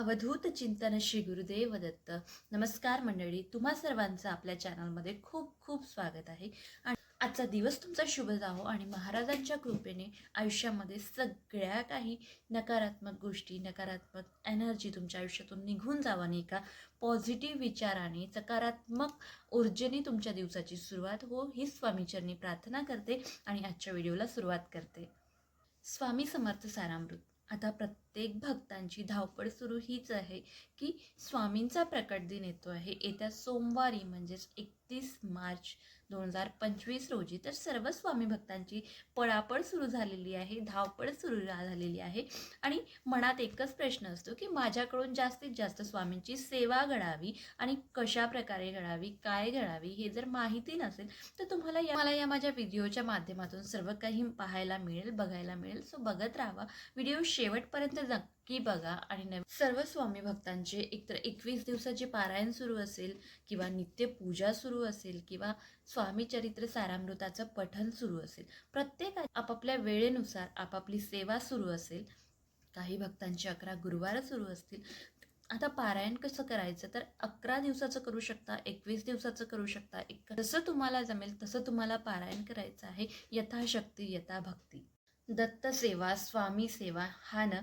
अवधूत चिंतन श्री गुरुदेव दत्त. नमस्कार मंडळी तुम्हा सर्वांचं आपल्या चॅनलमध्ये खूप खूप स्वागत आहे. आणि आजचा दिवस तुमचा शुभ जावो आणि महाराजांच्या कृपेने आयुष्यामध्ये सगळ्या काही नकारात्मक गोष्टी नकारात्मक एनर्जी तुमच्या आयुष्यातून निघून जावं नाही का? पॉझिटिव्ह विचाराने सकारात्मक ऊर्जेने तुमच्या दिवसाची सुरुवात हो ही स्वामीचरणी प्रार्थना करते आणि आजच्या व्हिडिओला सुरुवात करते. स्वामी समर्थ सारामृत. आता प्रत्येक प्रत्येक भक्तांची धावपळ सुरू हीच आहे की स्वामींचा प्रकट दिन येतो आहे. येत्या सोमवारी म्हणजेच एकतीस मार्च दोन हजार पंचवीस रोजी तर सर्व स्वामी भक्तांची पळापळ सुरू झालेली आहे धावपळ सुरू झालेली आहे. आणि मनात एकच प्रश्न असतो की माझ्याकडून जास्तीत जास्त स्वामींची सेवा घडावी आणि कशा प्रकारे घडावी काय घडावी हे जर माहिती नसेल तर तुम्हाला या मला या माझ्या व्हिडिओच्या माध्यमातून सर्व काही पाहायला मिळेल बघायला मिळेल. सो बघत राहावा. व्हिडिओ शेवटपर्यंत नक्की बघा आणि सर्व स्वामी भक्तांचे एकतर एकवीस दिवसाचे पारायण सुरू असेल किंवा नित्यपूजा सुरू असेल किंवा स्वामी चरित्र सारामृताचं पठन सुरू असेल प्रत्येक आपापल्या वेळेनुसार आपापली सेवा सुरू असेल काही भक्तांचे अकरा गुरुवार सुरू असतील. आता पारायण कसं करायचं? तर अकरा दिवसाचं करू शकता एकवीस दिवसाचं करू शकता. एक जसं तुम्हाला जमेल तसं तुम्हाला पारायण करायचं आहे. यथाशक्ती यथाभक्ती. दत्त सेवा स्वामी सेवा हा ना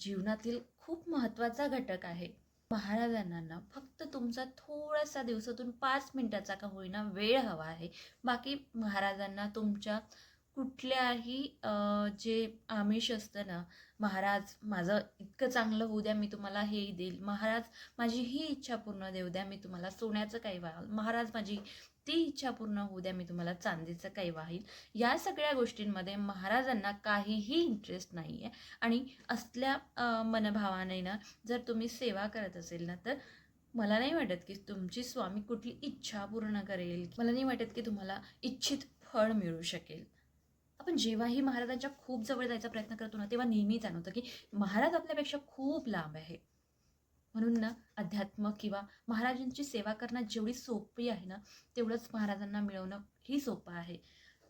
जीवनातील खूप महत्त्वाचा घटक आहे. महाराजांना फक्त तुमचा थोडासा दिवसातून पाच मिनिटाचा का होईना वेळ हवा आहे. बाकी महाराजांना तुमच्या कुठल्याही जे आमिष असतं ना महाराज माझं इतकं चांगलं होऊ द्या मी तुम्हाला हे देईल. महाराज माझी ही इच्छा पूर्ण देऊ द्या मी तुम्हाला सोन्याचं काही वाहल महाराज माझी ती इच्छा पूर्ण होऊ द्या मी तुम्हाला चांदीचं काही वाहील. या सगळ्या गोष्टींमध्ये महाराजांना काहीही इंटरेस्ट नाही आहे आणि असल्या मनभावाने ना जर तुम्ही सेवा करत असेल ना तर मला नाही वाटत की तुमची स्वामी कुठली इच्छा पूर्ण करेल. मला नाही वाटत की तुम्हाला इच्छित फळ मिळू शकेल. आपण जेव्हाही महाराजांच्या खूप जवळ जायचा प्रयत्न करतो ना तेव्हा नेहमी जाणवतं की महाराज आपल्यापेक्षा खूप लांब आहे. म्हणून ना अध्यात्म किंवा महाराजांची सेवा करणं जेवढी सोपी आहे ना तेवढंच महाराजांना मिळवणं ही सोपं आहे.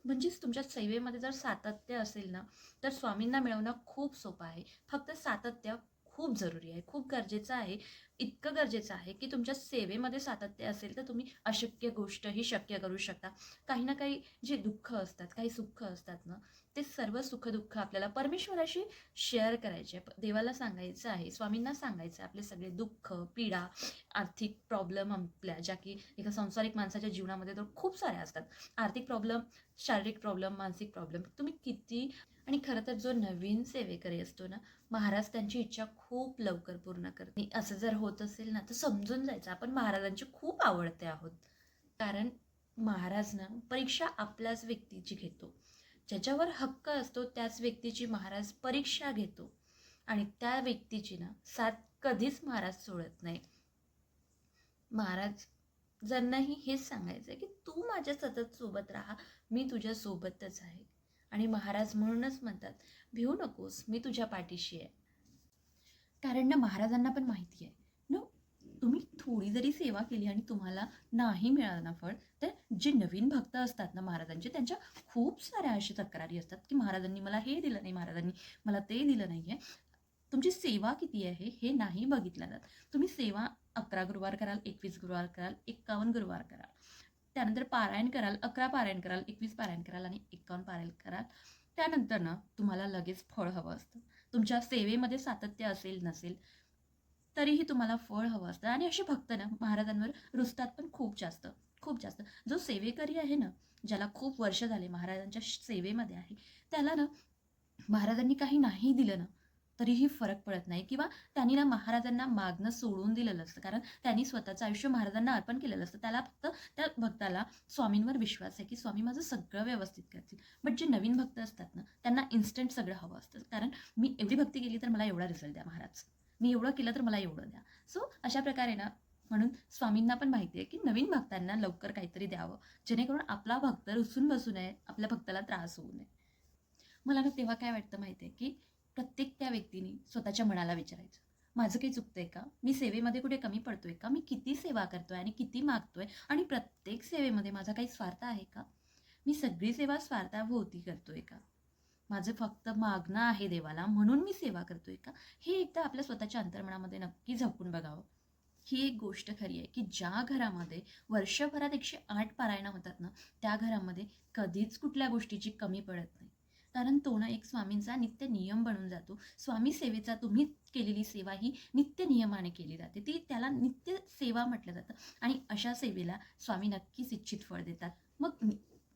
म्हणजेच तुमच्या सेवेमध्ये जर सातत्य असेल ना तर स्वामींना मिळवणं खूप सोपं आहे. फक्त सातत्य खूप जरुरी आहे. खूप गरजेचं आहे इतकं गरजेचं आहे की तुमच्या सेवेमध्ये सातत्य असेल तर तुम्ही अशक्य गोष्टही शक्य करू शकता. काही ना काही जे दुःख असतात काही सुख असतात ना ते सर्व सुखदुःख आपल्याला परमेश्वराशी शेअर करायचे. देवाला सांगायचं आहे स्वामींना सांगायचं आहे आपले सगळे दुःख पीडा आर्थिक प्रॉब्लेम आपल्या ज्या की एका संसारिक माणसाच्या जीवनामध्ये तर खूप साऱ्या असतात. आर्थिक प्रॉब्लेम शारीरिक प्रॉब्लेम मानसिक प्रॉब्लेम तुम्ही किती आणि खरं तर जो नवीन सेवेकरी असतो ना महाराज त्यांची इच्छा खूप लवकर पूर्ण करते. असं जर होत असेल ना तर समजून जायचं. आपण महाराजांची खूप आवडते आहोत. कारण महाराज ना परीक्षा आपल्याच व्यक्तीची घेतो. ज्याच्यावर हक्क असतो त्याच व्यक्तीची महाराज परीक्षा घेतो. आणि त्या व्यक्तीची ना साथ कधीच महाराज सोडत नाही. महाराज ज्यांनाही हेच सांगायचं आहे की तू माझ्या सतत सोबत राहा मी तुझ्या सोबतच आहे. आणि महाराज म्हणूनच म्हणतात भिवू नकोस मी तुझ्या पाठीशी आहे. कारण ना महाराजांना पण माहिती आहे. थोडी जरी सेवा केली आणि तुम्हाला नाही मिळालं ना फळ तर जे नवीन भक्त असतात ना महाराजांचे त्यांच्या खूप साऱ्या अशा तक्रारी असतात की महाराजांनी मला हे दिलं नाही महाराजांनी मला ते दिलं नाही आहे तुमची सेवा किती आहे हे नाही बघितलं जात. तुम्ही सेवा अकरा गुरुवार कराल एकवीस गुरुवार कराल एक्कावन्न गुरुवार कराल. त्यानंतर पारायण कराल अकरा पारायण कराल एकवीस पारायण कराल आणि एक्कावन्न पारायण कराल. त्यानंतर ना तुम्हाला लगेच फळ हवं असतं. तुमच्या सेवेमध्ये सातत्य असेल नसेल तरीही तुम्हाला फळ हवं असतं. आणि असे भक्त ना महाराजांवर रुसतात पण खूप जास्त खूप जास्त. जो सेवेकरी आहे ना ज्याला खूप वर्ष झाले महाराजांच्या सेवेमध्ये आहे त्याला ना महाराजांनी काही नाही दिलं ना तरीही फरक पडत नाही. किंवा त्यांनी ना महाराजांना मागणं सोडून दिलेलं असतं. कारण त्यांनी स्वतःचं आयुष्य महाराजांना अर्पण केलेलं असतं. त्याला फक्त त्या भक्ताला स्वामींवर विश्वास आहे की स्वामी माझं सगळं व्यवस्थित करतील. बट जे नवीन भक्त असतात ना त्यांना इन्स्टंट सगळं हवं असतं. कारण मी एवढी भक्ती केली तर मला एवढा रिझल्ट द्या महाराज. मी एवढं केलं तर मला एवढं द्या. सो अशा प्रकारे ना म्हणून स्वामींना पण माहिती आहे की नवीन भक्तांना लवकर काहीतरी द्यावं. जेणेकरून आपला भक्त रुसून बसू नये आपल्या भक्ताला त्रास होऊ नये. मला ना तेव्हा काय वाटतं माहिती आहे की प्रत्येक त्या व्यक्तीने स्वतःच्या मनाला विचारायचं. माझं काही चुकतंय का? मी सेवेमध्ये कुठे कमी पडतोय का? मी किती सेवा करतोय आणि किती मागतोय? आणि प्रत्येक सेवेमध्ये माझा काही स्वार्थ आहे का? मी सगळी सेवा स्वार्थाभोवती करतोय का? माझं फक्त मागणं आहे देवाला म्हणून मी सेवा करतोय का? हे एकदा आपल्या स्वतःच्या अंतर्मनामध्ये नक्की झपून बघावं. ही एक गोष्ट खरी आहे की ज्या घरामध्ये वर्षभरात एकशे आठ पारायणं होतात ना त्या घरामध्ये कधीच कुठल्या गोष्टीची कमी पडत नाही. कारण तो ना एक स्वामींचा नित्य नियम बनून जातो. स्वामी सेवेचा तुम्ही केलेली सेवा ही नित्य नियमाने केली जाते. ती त्याला नित्य सेवा म्हटलं जातं आणि अशा सेवेला स्वामी नक्कीच इच्छित फळ देतात. मग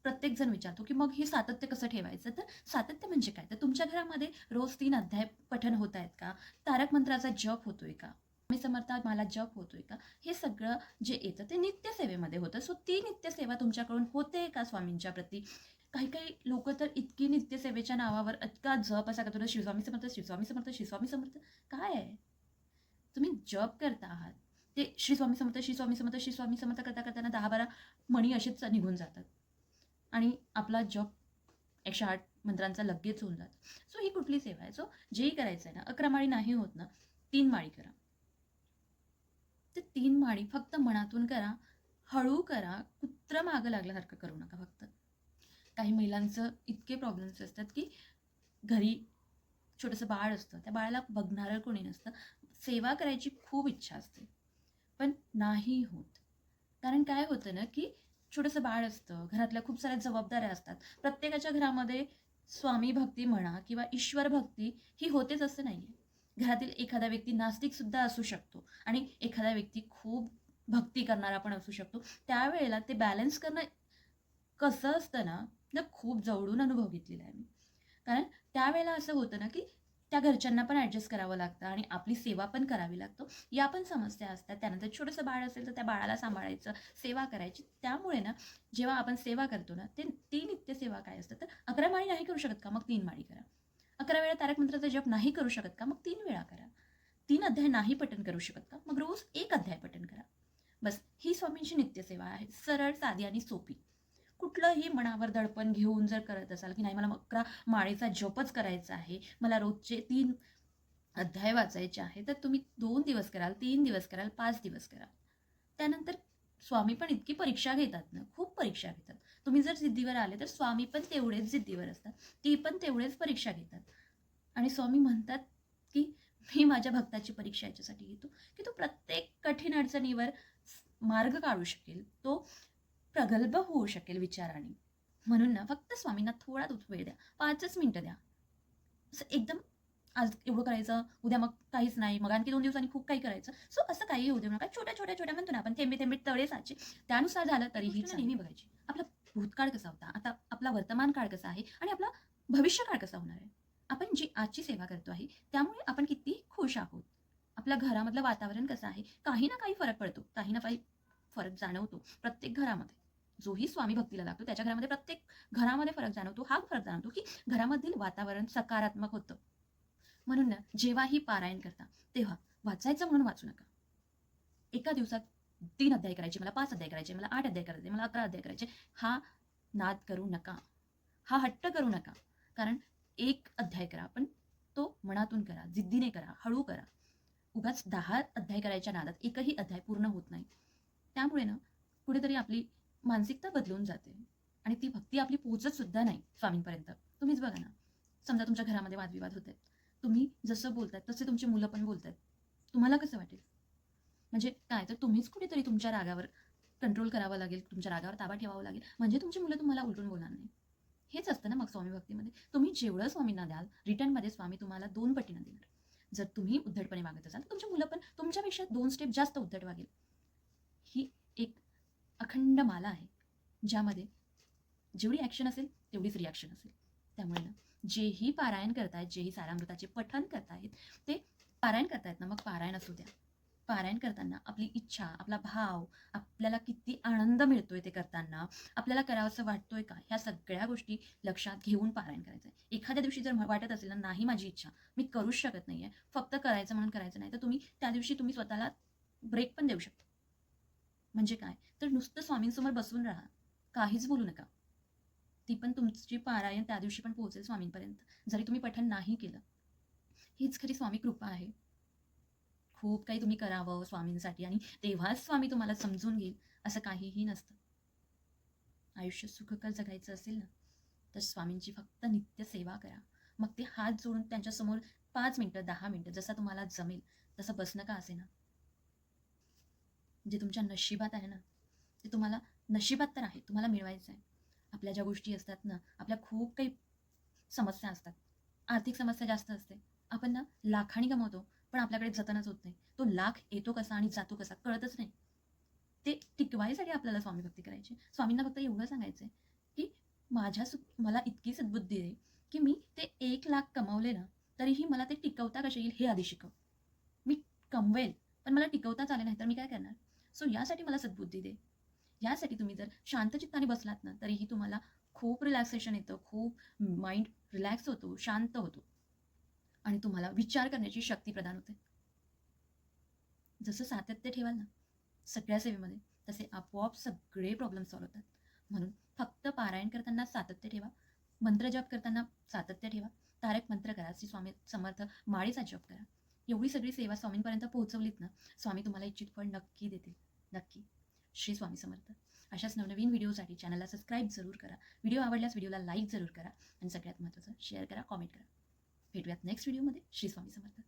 प्रत्येकजण प्रत्येक जण विचारतो की मग हे सातत्य कसं ठेवायचं? तर सातत्य म्हणजे काय? तर तुमच्या घरामध्ये रोज तीन अध्याय पठन होत आहेत का? तारक मंत्राचा जप होतोय का? मी समर्थ मला जप होतोय का? हे सगळं जे येतं ते नित्यसेवेमध्ये होतं. सो ती नित्यसेवा तुमच्याकडून होते का स्वामींच्या प्रती? काही काही लोक तर इतकी नित्यसेवेच्या नावावर इतका जप असा करतो शिवस्वामी समर्थ शिवस्वामी समर्थ शिवस्वामी समर्थ. काय आहे? तुम्ही जप करता आहात. ते श्री स्वामी समर्थ श्री स्वामी समर्थ श्री स्वामी समर्थ करता करताना दहा बारा मणी असेच निघून जातात. आणि आपला जॉब एकशे आठ मंत्रांचा लगेच होऊन जात. सो ही कुठली सेवा आहे? सो जेही करायचं आहे ना अकरा माळी नाही होत ना तीन माळी करा. ते तीन माळी फक्त मनातून करा हळू करा कुत्र मागं लागल्यासारखं करू नका फक्त. काही महिलांचं इतके प्रॉब्लेम्स असतात की घरी छोटंसं बाळ असतं त्या बाळाला बघणारं कोणी नसतं. सेवा करायची खूप इच्छा असते पण नाही होत. कारण काय होतं ना की छोटंसं बाळ असतं घरातल्या खूप साऱ्या जबाबदाऱ्या असतात. प्रत्येकाच्या घरामध्ये स्वामी भक्ती म्हणा किंवा ईश्वर भक्ती ही होतेच असं नाही आहे घरातील एखादा व्यक्ती नास्तिक सुद्धा असू शकतो आणि एखादा व्यक्ती खूप भक्ती करणारा पण असू शकतो. त्यावेळेला ते बॅलन्स करणं कसं असतं ना ना खूप जवळून अनुभव घेतलेला आहे मी. कारण त्यावेळेला असं होतं ना की त्या घरच्यांना पण ॲडजस्ट करावं लागतं आणि आपली सेवा पण करावी लागतो. या पण समस्या असतात. त्यानंतर छोटंसं बाळ असेल तर त्या बाळाला सांभाळायचं सेवा करायची. त्यामुळे ना जेव्हा आपण सेवा करतो ना ते ती नित्य सेवा काय असतं? तर अकरा माळी नाही करू शकत का? मग तीन माळी करा. अकरा वेळा तारक मंत्राचा जप नाही करू शकत का? मग तीन वेळा करा. तीन अध्याय नाही पठन करू शकत का? मग रोज एक अध्याय पठन करा. बस ही स्वामींची नित्यसेवा आहे. सरळ साधी आणि सोपी. कुठलंही मनावर दडपण घेऊन जर करत असाल की नाही मला अकरा माळेचा जपच करायचा आहे मला रोजचे तीन अध्याय वाचायचे आहे तर तुम्ही दोन दिवस कराल तीन दिवस कराल पाच दिवस कराल. त्यानंतर स्वामी पण इतकी परीक्षा घेतात ना खूप परीक्षा घेतात. तुम्ही जर जिद्दीवर आले तर स्वामी पण तेवढेच जिद्दीवर असतात ती पण तेवढेच परीक्षा घेतात. आणि स्वामी म्हणतात की मी माझ्या भक्ताची परीक्षा याच्यासाठी घेतो की तो प्रत्येक कठीण अडचणीवर मार्ग काढू शकेल तो प्रगल्भ होऊ शकेल विचाराने. म्हणून ना फक्त स्वामींना थोडा वेळ द्या. पाचच मिनटं द्या. असं एकदम आज एवढं करायचं उद्या मग काहीच नाही मग आणखी दोन दिवसांनी खूप काही करायचं. सो असं काही होऊ देऊ नका. छोट्या छोट्या छोट्या म्हणतो ना आपण थेंबे थेंबे तळे साचे. त्यानुसार झालं तरीही नेहमी बघायची आपला भूतकाळ कसा होता? आता आपला वर्तमान काळ कसा आहे? आणि आपला भविष्य काळ कसा होणार आहे? आपण जी आजची सेवा करतो आहे त्यामुळे आपण किती खुश आहोत? आपल्या घरामधलं वातावरण कसं आहे? काही ना काही फरक पडतो. काही ना काही फरक जाणवतो प्रत्येक घरामध्ये. जोही स्वामी भक्तीला लागतो. त्याच्या घरामध्ये प्रत्येक घरामध्ये फरक जाणवतो. हा फरक जाणवतो की घरामधील वातावरण सकारात्मक होतं. म्हणून ना जेव्हाही पारायण करता तेव्हा वाचायचं म्हणून वाचू नका. एका दिवसात तीन अध्याय करायचे मला पाच अध्याय करायचे मला आठ अध्याय करायचे मला अकरा अध्याय करायचे हा नाद करू नका. हा हट्ट करू नका. कारण एक अध्याय करा पण तो मनातून करा जिद्दीने करा हळू करा. उगाच दहा अध्याय करायच्या नादात एकही अध्याय पूर्ण होत नाही. त्यामुळे ना कुठेतरी आपली मानसिकता बदलून जाते. आणि ती भक्ती आपली पोहोचत सुद्धा नाही स्वामींपर्यंत. तुम्हीच बघा ना. समजा तुमच्या घरामध्ये वादविवाद होत आहेत. तुम्ही जसं बोलताय तसे तुमची मुलं पण बोलतात तुम्हाला कसं वाटेल? म्हणजे काय? तर तुम्हीच कुठेतरी तुमच्या रागावर कंट्रोल करावं लागेल तुमच्या रागावर ताबा ठेवावं लागेल. म्हणजे तुमची मुलं तुम्हाला उलटून बोलणार नाही. हेच असतं ना मग स्वामी भक्तीमध्ये. तुम्ही जेवढं स्वामींना द्याल रिटर्नमध्ये स्वामी तुम्हाला दोन पटीनं देणार. जर तुम्ही उद्धटपणे वागत असाल तर तुमची मुलं पण तुमच्यापेक्षा दोन स्टेप जास्त उद्धट वागेल अखंड माला आहे ज्यामध्ये जेवढी ॲक्शन असेल तेवढीच रिॲक्शन असेल. त्यामुळे ना जेही पारायण करतायत जेही सारामृताचे पठन करतायत ते पारायण करतायत ना मग पारायण असू द्या. पारायण करताना आपली इच्छा आपला भाव आपल्याला किती आनंद मिळतोय ते करताना आपल्याला करावंसं वाटतोय का ह्या सगळ्या गोष्टी लक्षात घेऊन पारायण करायचं आहे. एखाद्या दिवशी जर वाटत असेल ना नाही माझी इच्छा मी करूच शकत नाही आहे फक्त करायचं म्हणून करायचं नाही तर तुम्ही त्या दिवशी तुम्ही स्वतःला ब्रेक पण देऊ शकता. म्हणजे काय? तर नुसतं स्वामींसमोर बसून राहा. काहीच बोलू नका. ती पण तुमची पारायण त्या दिवशी पण पोहोचेल स्वामींपर्यंत. जरी तुम्ही पठण नाही केलं. हीच खरी स्वामी कृपा आहे. खूप काही तुम्ही करावं स्वामींसाठी आणि तेव्हाच स्वामी तुम्हाला समजून घेईल असं काहीही नसतं. आयुष्य सुखकर जगायचं असेल ना तर स्वामींची फक्त नित्य सेवा करा. मग ते हात जोडून त्यांच्यासमोर पाच मिनटं दहा मिनटं जसं तुम्हाला जमेल तसं बसणं का असे ना? जे तुमच्या नशिबात आहे ना ते तुम्हाला नशिबात तर आहे तुम्हाला मिळवायचं आहे आपल्या ज्या गोष्टी असतात ना आपल्या खूप काही समस्या असतात. आर्थिक समस्या जास्त असते. आपण ना लाखाणी कमवतो पण आपल्याकडे जतनच होत नाही. तो लाख येतो कसा आणि जातो कसा कळतच नाही. ते टिकवायसाठी आपल्याला स्वामी भक्ती करायची. स्वामींना फक्त एवढं सांगायचं आहे की माझ्या सु मला इतकी सद्बुद्धी आहे की मी ते एक लाख कमवले ना तरीही मला ते टिकवता कसे येईल हे आधी शिकव. मी कमवेल पण मला टिकवताच आले नाही तर मी काय करणार? सो यासाठी मला सद्बुद्धी दे. यासाठी तुम्ही जर शांतचित्ताने बसलात ना तरीही तुम्हाला खूप रिलॅक्सेशन येतं खूप माइंड रिलॅक्स होतो शांत होतो. आणि तुम्हाला विचार करण्याची शक्ती प्रदान होते. जसं सातत्य ठेवाल ना सगळ्या सेवेमध्ये तसे आपोआप सगळे प्रॉब्लेम सॉल्व्ह होतात. म्हणून फक्त पारायण करताना सातत्य ठेवा. मंत्रजप करताना सातत्य ठेवा. तारक मंत्र करा. श्री स्वामी समर्थ माळीचा जप करा. एवढी सगळी सेवा स्वामींपर्यंत पोहोचवलीत ना स्वामी तुम्हाला इच्छित फळ नक्की देतील. नक्की. श्री स्वामी समर्थ. अशाच नवनवीन व्हिडिओसाठी चॅनलला सबस्क्राईब जरूर करा. व्हिडिओ आवडल्यास व्हिडिओला लाईक जरूर करा. आणि सगळ्यात महत्त्वाचं शेअर करा कॉमेंट करा. भेटूयात नेक्स्ट व्हिडिओमध्ये श्री स्वामी समर्थ.